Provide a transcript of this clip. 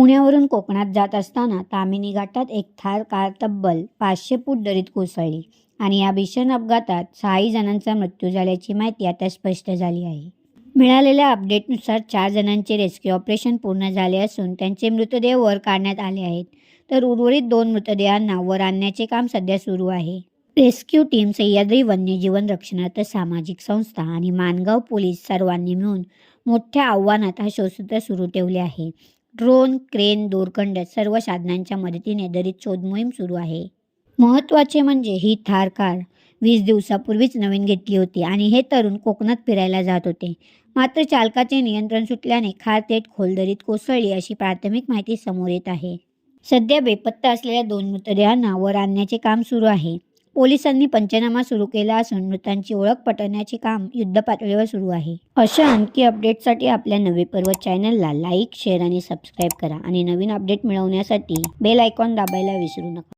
पुण्यावरून कोकणात जात असताना तामिनी घाटात एक थार कार तब्बल पाचशे फूट दरीत कोसळली आणि या भीषण अपघातात सहाही जणांचा मृत्यू झाल्याची माहिती आता स्पष्ट झाली आहे. मिळालेल्या अपडेटनुसार चार जणांचे रेस्क्यू ऑपरेशन पूर्ण झाले असून त्यांचे मृतदेह वर काढण्यात आले आहेत. तर उर्वरित दोन मृतदेहांना वर आणण्याचे काम सध्या सुरू आहे. रेस्क्यू टीम सह्याद्री वन्यजीवन रक्षणार्थ सामाजिक संस्था आणि मानगाव पोलीस सर्वांनी मिळून मोठ्या आव्हानात हा शोधसूत्र सुरू ठेवले आहे. ड्रोन क्रेन दोरखंड सर्व साधनांच्या मदतीने दरीत शोध मोहीम सुरू आहे. महत्त्वाचे म्हणजे ही थार कार. वीस दिवसापूर्वीच नवीन घेतली होती आणि हे तरुण कोकणात फिरायला जात होते. मात्र चालकाचे नियंत्रण सुटल्याने खार थेट खोलदरीत कोसळली अशी प्राथमिक माहिती समोर येत आहे. सध्या बेपत्ता असलेल्या दोन मृतदेहांना वर आणण्याचे काम सुरू आहे. पोलिसांनी पंचनामा सुरू केला असून मृतांची ओळख पटवण्याचे काम युद्धपातळीवर सुरू आहे. अशा आणखी अपडेटसाठी आपल्या नवे पर्व चॅनलला लाईक शेअर आणि सबस्क्राईब करा आणि नवीन अपडेट मिळवण्यासाठी बेल आयकॉन दाबायला विसरू नका.